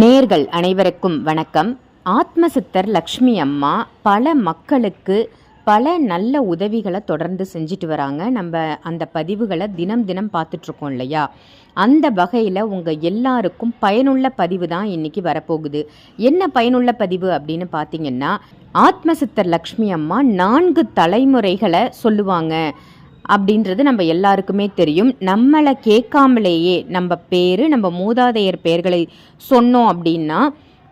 நேர்கள் அனைவருக்கும் வணக்கம். ஆத்மசித்தர் லக்ஷ்மி அம்மா பல மக்களுக்கு பல நல்ல உதவிகளை தொடர்ந்து செஞ்சுட்டு வராங்க. நம்ம அந்த பதிவுகளை தினம் தினம் பார்த்துட்ருக்கோம் இல்லையா? அந்த வகையில் உங்கள் எல்லாருக்கும் பயனுள்ள பதிவு தான் இன்றைக்கி வரப்போகுது. என்ன பயனுள்ள பதிவு அப்படின்னு பார்த்தீங்கன்னா ஆத்மசித்தர் லக்ஷ்மி அம்மா நான்கு தலைமுறைகளை சொல்லுவாங்க. அப்படின்றது நம்ம எல்லாருக்குமே தெரியும். நம்மளை கேட்காமலேயே நம்ம பேர் நம்ம மூதாதையர் பெயர்களை சொன்னோம் அப்படின்னா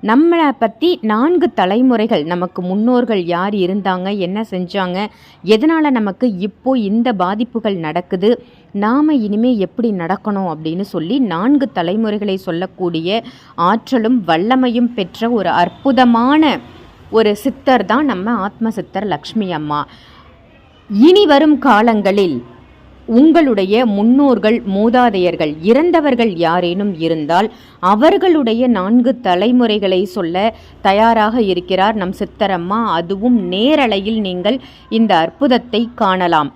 நம்மளை பற்றி நான்கு தலைமுறைகள் நமக்கு முன்னோர்கள் யார் இருந்தாங்க என்ன செஞ்சாங்க எதனால் நமக்கு இப்போ இந்த பாதிப்புகள் நடக்குது நாம் இனிமே எப்படி நடக்கணும் அப்படின்னு சொல்லி நான்கு தலைமுறைகளை சொல்லக்கூடிய ஆற்றலும் வல்லமையும் பெற்ற ஒரு அற்புதமான ஒரு சித்தர் தான் நம்ம ஆத்ம சித்தர் லக்ஷ்மி அம்மா. இனி வரும் காலங்களில் உங்களுடைய முன்னோர்கள் மூதாதையர்கள் இறந்தவர்கள் யாரேனும் இருந்தால் அவர்களுடைய நான்கு தலைமுறைகளை சொல்ல தயாராக இருக்கிறார் நம் சித்தரம்மா. அதுவும் நேரலையில் நீங்கள் இந்த அற்புதத்தை காணலாம்.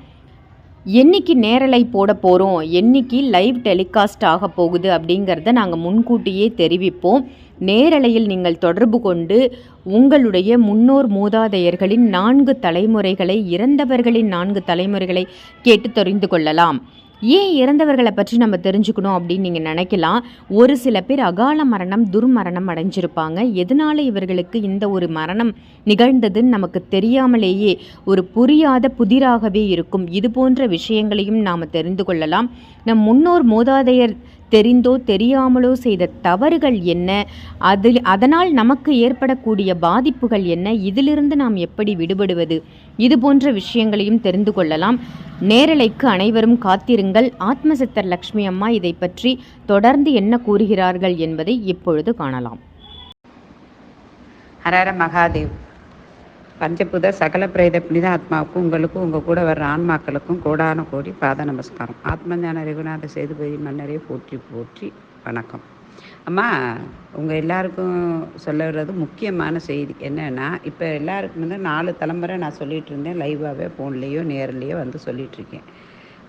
என்னைக்கு நேரலை போட போகிறோம் என்னைக்கு லைவ் டெலிகாஸ்ட் ஆக போகுது அப்படிங்கிறத நாங்கள் முன்கூட்டியே தெரிவிப்போம். நேரலையில் நீங்கள் தொடர்பு கொண்டு உங்களுடைய முன்னோர் மூதாதையர்களின் நான்கு தலைமுறைகளை இறந்தவர்களின் நான்கு தலைமுறைகளை கேட்டு தெரிந்து கொள்ளலாம். ஏன் இறந்தவர்களை பற்றி நம்ம தெரிஞ்சுக்கணும் அப்படின்னு நீங்கள் நினைக்கலாம். ஒரு சில பேர் அகால மரணம் துர்மரணம் அடைஞ்சிருப்பாங்க. எதனால இவர்களுக்கு இந்த ஒரு மரணம் நிகழ்ந்ததுன்னு நமக்கு தெரியாமலேயே ஒரு புரியாத புதிராகவே இருக்கும். இது போன்ற விஷயங்களையும் நாம் தெரிந்து கொள்ளலாம். நம் முன்னோர் மூதாதையர் தெரிந்தோ தெரியாமலோ செய்த தவறுகள் என்ன? அதில் அதனால் நமக்கு ஏற்படக்கூடிய பாதிப்புகள் என்ன? இதிலிருந்து நாம் எப்படி விடுபடுவது? இது போன்ற விஷயங்களையும் தெரிந்து கொள்ளலாம். நேரலைக்கு அனைவரும் காத்திருங்கள். ஆத்மசித்தர் லக்ஷ்மி அம்மா இதை பற்றி தொடர்ந்து என்ன கூறுகிறார்கள் என்பதை இப்பொழுது காணலாம். ஹரஹர மகாதேவ். பஞ்சபுத சகல பிரேத புனித ஆத்மாவுக்கும் உங்களுக்கும் உங்கள் கூட வர்ற ஆன்மாக்களுக்கும் கோடான கோடி பாத நமஸ்காரம். ஆத்மஞான ரகுநாத சேதுபதி மன்னரே போற்றி போற்றி. வணக்கம். அம்மா உங்கள் எல்லாருக்கும் சொல்ல வர்றது முக்கியமான செய்தி என்னென்னா இப்போ எல்லாருக்கும் வந்து நாலு தலைமுறை நான் சொல்லிகிட்டு இருந்தேன். லைவாகவே ஃபோன்லேயோ நேர்லேயோ வந்து சொல்லிகிட்ருக்கேன்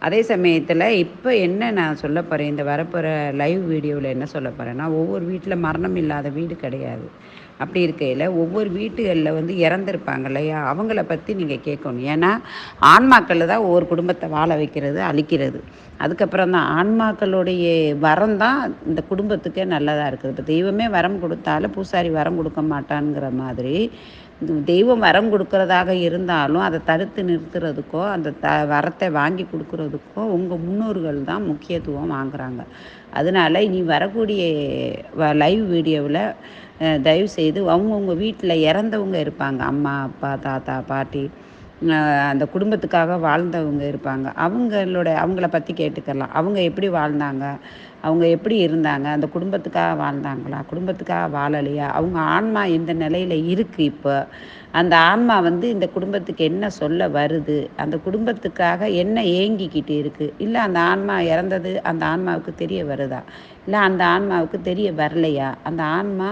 அதே சமயத்தில் இப்போ என்ன நான் சொல்ல போகிறேன் இந்த வரப்போகிற லைவ் வீடியோவில் என்ன சொல்ல போகிறேன்னா ஒவ்வொரு வீட்டில் மரணம் இல்லாத வீடு கிடையாது. அப்படி இருக்கையில் ஒவ்வொரு வீட்டுகளில் வந்து இறந்துருப்பாங்க இல்லையா? அவங்கள பற்றி நீங்கள் கேட்கணும். ஏன்னா ஆன்மாக்கள் தான் ஒவ்வொரு குடும்பத்தை வாழ வைக்கிறது அழிக்கிறது. அதுக்கப்புறம் தான் ஆன்மாக்களுடைய வரம் தான் இந்த குடும்பத்துக்கே நல்லதாக இருக்குது. இப்போ தெய்வமே வரம் கொடுத்தாலும் பூசாரி வரம் கொடுக்க மாட்டான்ங்கிற மாதிரி தெய்வம் வரம் கொடுக்கறதாக இருந்தாலும் அதை தடுத்து நிறுத்துறதுக்கோ அந்த த வரத்தை வாங்கி கொடுக்கறதுக்கோ உங்கள் முன்னோர்கள் தான் முக்கியத்துவம் வாங்குறாங்க. அதனால் இனி வரக்கூடிய வ லைவ் வீடியோவில் தயவு செய்து அவங்கவுங்க வீட்டில் இறந்தவங்க இருப்பாங்க. அம்மா அப்பா தாத்தா பாட்டி அந்த குடும்பத்துக்காக வாழ்ந்தவங்க இருப்பாங்க. அவங்களோட அவங்கள பற்றி கேட்டுக்கலாம். அவங்க எப்படி வாழ்ந்தாங்க? அவங்க எப்படி இருந்தாங்க? அந்த குடும்பத்துக்காக வாழ்ந்தாங்களா? குடும்பத்துக்காக வாழலையா? அவங்க ஆன்மா எந்த நிலையில் இருக்குது இப்போ? அந்த ஆன்மா வந்து இந்த குடும்பத்துக்கு என்ன சொல்ல வருது? அந்த குடும்பத்துக்காக என்ன ஏங்கிக்கிட்டு இருக்குது இல்லை அந்த ஆன்மா இறந்தது அந்த ஆன்மாவுக்கு தெரிய வருதா? இல்லை அந்த ஆன்மாவுக்கு தெரிய வரலையா? அந்த ஆன்மா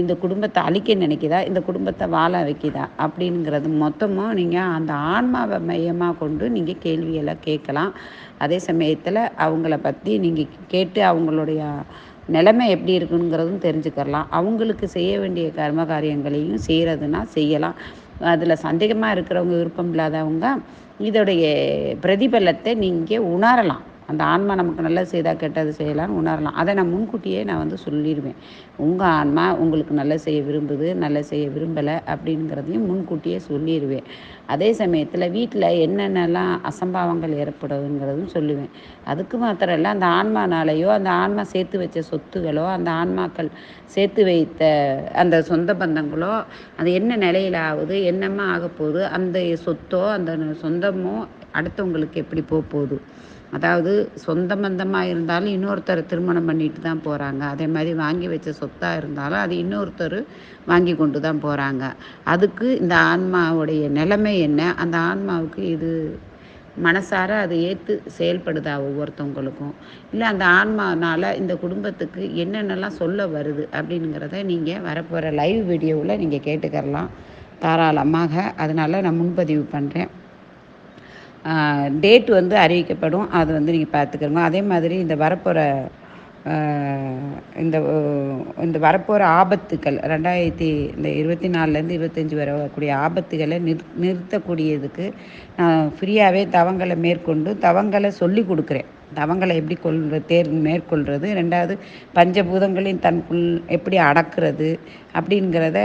இந்த குடும்பத்தை அழிக்க நினைக்குதா? இந்த குடும்பத்தை வாழ வைக்குதா? அப்படிங்கிறது மொத்தமும் நீங்கள் அந்த ஆன்மாவை மையமாக கொண்டு நீங்கள் கேள்வியெல்லாம் கேட்கலாம். அதே சமயத்தில் அவங்கள பற்றி நீங்கள் கேட்டு அவங்களுடைய நிலைமை எப்படி இருக்குங்கிறதும் தெரிஞ்சுக்கலாம் அவங்களுக்கு செய்ய வேண்டிய கர்ம காரியங்களையும் செய்கிறதுனா செய்யலாம். அதில் சந்தேகமாக இருக்கிறவங்க விருப்பம் இல்லாதவங்க இதோடைய பிரதிபலத்தை நீங்கள் உணரலாம். அந்த ஆன்மா நமக்கு நல்லது செய்தால் கெட்டது செய்யலாம்னு உணரலாம். அதை நான் முன்கூட்டியே நான் வந்து சொல்லிடுவேன். உங்கள் ஆன்மா உங்களுக்கு நல்லா செய்ய விரும்புது நல்லா செய்ய விரும்பலை அப்படிங்கிறதையும் முன்கூட்டியே சொல்லிடுவேன். அதே சமயத்தில் வீட்டில் என்னென்னலாம் அசம்பாவங்கள் ஏற்படுதுங்கிறதும் சொல்லுவேன். அதுக்கு மாத்திரம் இல்லை அந்த ஆன்மானாலேயோ அந்த ஆன்மா சேர்த்து வச்ச சொத்துகளோ அந்த ஆன்மாக்கள் சேர்த்து வைத்த அந்த சொந்த பந்தங்களோ அது என்ன நிலையில் ஆகுது என்னம்மா ஆக போகுது அந்த சொத்தோ அந்த சொந்தமோ அடுத்தவங்களுக்கு எப்படி போக போகுது? அதாவது சொந்த பந்தமாக இருந்தாலும் இன்னொருத்தர் திருமணம் பண்ணிட்டு தான் போகிறாங்க அதே மாதிரி வாங்கி வச்ச சொத்தாக இருந்தாலும் அது இன்னொருத்தர் வாங்கி கொண்டு தான் போகிறாங்க அதுக்கு இந்த ஆன்மாவுடைய நிலைமை என்ன? அந்த ஆன்மாவுக்கு இது மனசார அதை ஏற்று செயல்படுதா ஒவ்வொருத்தவங்களுக்கும்? இல்லை அந்த ஆன்மானால் இந்த குடும்பத்துக்கு என்னென்னலாம் சொல்ல வருது அப்படிங்கிறத நீங்கள் வரப்போகிற லைவ் வீடியோவில் நீங்கள் கேட்டுக்கரலாம் தாராளமாக. அதனால் நான் முன்பதிவு பண்ணுறேன் டேட் வந்து அறிவிக்கப்படும். அது வந்து நீங்கள் பார்த்துக்கிறோங்க அதே மாதிரி இந்த வரப்போகிற இந்த இந்த வரப்போகிற ஆபத்துக்கள் ரெண்டாயிரத்தி இந்த இருபத்தி நாலுலேருந்து இருபத்தஞ்சி வரக்கூடிய ஆபத்துகளை நிறு நிறுத்தக்கூடியதுக்கு நான் ஃப்ரீயாகவே தவங்களை மேற்கொண்டு தவங்களை சொல்லி கொடுக்குறேன். தவங்களை எப்படி கொள்ற தேர் மேற்கொள்கிறது ரெண்டாவது பஞ்சபூதங்களையும் தனக்குள் எப்படி அடக்கிறது அப்படிங்கிறத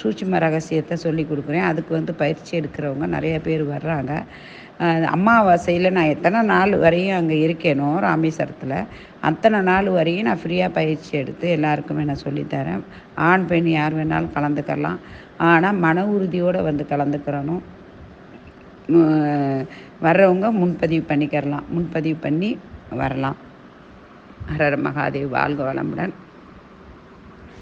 சூட்சும ரகசியத்தை சொல்லி கொடுக்குறேன். அதுக்கு வந்து பயிற்சி எடுக்கிறவங்க நிறைய பேர் வர்றாங்க. அமாவாசையில் நான் எத்தனை நாள் வரையும் அங்கே இருக்கேனோ ராமேஸ்வரத்தில் அத்தனை நாள் வரையும் நான் ஃப்ரீயாக பயிற்சி எடுத்து எல்லாருக்குமே நான் சொல்லித்தரேன் ஆண் பெண் யார் வேணாலும் கலந்துக்கலாம். ஆனால் மன உறுதியோடு வந்து கலந்துக்கிறணும். வர்றவங்க முன்பதிவு பண்ணிக்கிறலாம். முன்பதிவு பண்ணி வரலாம். ஹரர் மகாதேவ் வாழ்க வளமுடன்.